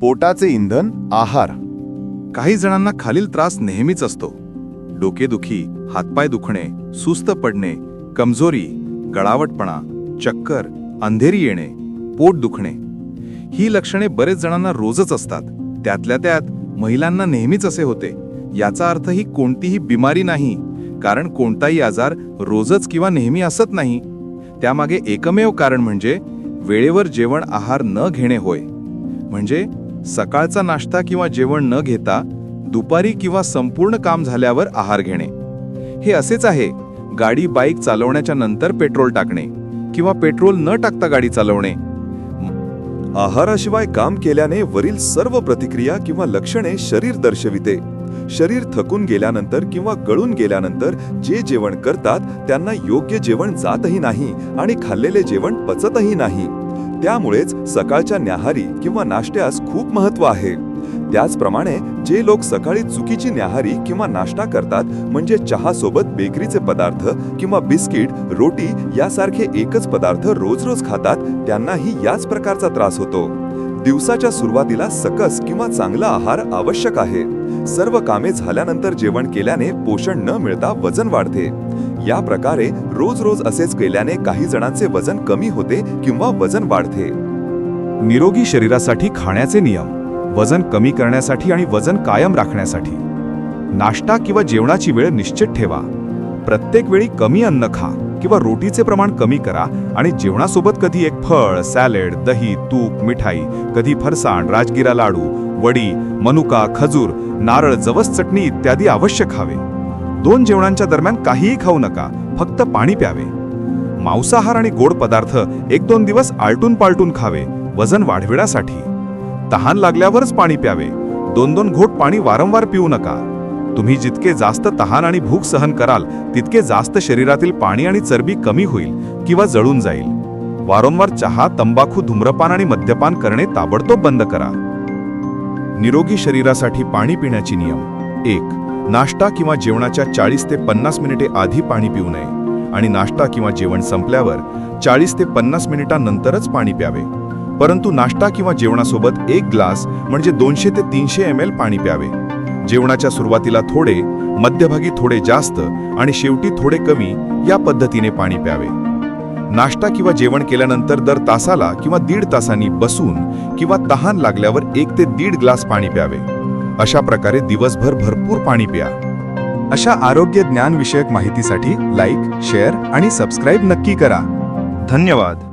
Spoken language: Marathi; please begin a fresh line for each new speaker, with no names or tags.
पोटाचे इंधन आहार.
काही जणांना खालील त्रास नेहमीच असतो. डोकेदुखी हातपाय दुखणे सुस्त पडणे कमजोरी गळावटपणा चक्कर अंधेरी येणे पोट दुखणे. ही लक्षणे बरेच जणांना रोजच असतात. त्यातल्या त्यात महिलांना नेहमीच असे होते. याचा अर्थ ही कोणतीही बिमारी नाही कारण कोणताही आजार रोजच किंवा नेहमी असत नाही. त्यामागे एकमेव कारण म्हणजे वेळेवर जेवण आहार न घेणे होय. म्हणजे सकाळचा नाश्ता किंवा जेवण न घेता दुपारी किंवा संपूर्ण काम झाल्यावर आहार घेणे. हे असेच आहे गाडी बाईक चालवण्याच्या नंतर पेट्रोल टाकणे किंवा पेट्रोल न टाकता गाडी चालवणे.
आहाराशिवाय काम केल्याने वरील सर्व प्रतिक्रिया किंवा लक्षणे शरीर दर्शविते. शरीर थकून गेल्यानंतर किंवा गळून गेल्यानंतर जे जेवण करतात त्यांना योग्य जेवण जातही नाही आणि खाल्लेले जेवण पचतही नाही. त्यामुळेच सकाळच्या न्याहारी किंवा नाश्त्यास खूप महत्त्व आहे. त्याचप्रमाणे जे लोक सकाळी चुकीची न्याहारी किंवा नाश्ता करतात म्हणजे चहा सोबत बेकरीचे पदार्थ किंवा बिस्किट रोटी यासारखे एकच पदार्थ रोज रोज खातात त्यांनाही याच प्रकारचा त्रास होतो. दिवसाच्या सुरुवातीला सकस किंवा चांगला आहार आवश्यक आहे. सर्व कामे झाल्यानंतर जेवण केल्याने पोषण न मिळता वजन वाढते. या प्रकारे रोज रोज असेच केल्याने काही जणांचे वजन कमी होते किंवा वजन वाढते.
निरोगी शरीरासाठी खाण्याचे नियम वजन कमी करण्यासाठी आणि वजन कायम राखण्यासाठी. नाश्ता किंवा जेवणाची वेळ निश्चित ठेवा. प्रत्येक वेळी कमी अन्न खा किंवा रोटीचे प्रमाण कमी करा आणि जेवणासोबत कधी एक फळ सॅलेड दही तूप मिठाई कधी फरसाण राजगिरा लाडू वडी मनुका खजूर नारळ जवस चटणी इत्यादी आवश्यक खावे दोन जेवणांच्या दरम्यान काहीही खाऊ नका फक्त पाणी प्यावे. मांसाहार आणि गोड पदार्थ एक दोन दिवस आलटून पालटून खावे वजन वाढविण्यासाठी. तहान लागल्यावरच पाणी प्यावे. दोन दोन घोट पाणी वारंवार पिऊ नका. तुम्ही जितके जास्त तहान आणि भूक सहन कराल तितके जास्त शरीरातील पाणी आणि चरबी कमी होईल किंवा जळून जाईल. वारंवार चहा तंबाखू धूम्रपान आणि मद्यपान करणे ताबडतोब बंद करा. निरोगी शरीरासाठी पाणी पिण्याची नियम. एक नाश्ता किंवा जेवणाच्या चाळीस ते पन्नास मिनिटे आधी पाणी पिऊ नये आणि नाश्ता किंवा जेवण संपल्यावर चाळीस ते पन्नास मिनिटांनंतरच पाणी प्यावे. परंतु नाश्ता किंवा जेवणासोबत एक ग्लास म्हणजे दोनशे ते तीनशे एम एल पाणी प्यावे. जेवणाच्या सुरुवातीला थोडे मध्यभागी थोडे जास्त आणि शेवटी थोडे कमी या पद्धतीने पाणी प्यावे. नाश्ता किंवा जेवण केल्यानंतर दर तासाला किंवा दीड तासांनी बसून किंवा तहान लागल्यावर एक ते दीड ग्लास पाणी प्यावे. अशा प्रकारे दिवसभर भरपूर पाणी प्या. अशा आरोग्य ज्ञान विषयक माहितीसाठी लाईक शेअर आणि सबस्क्राईब नक्की करा. धन्यवाद.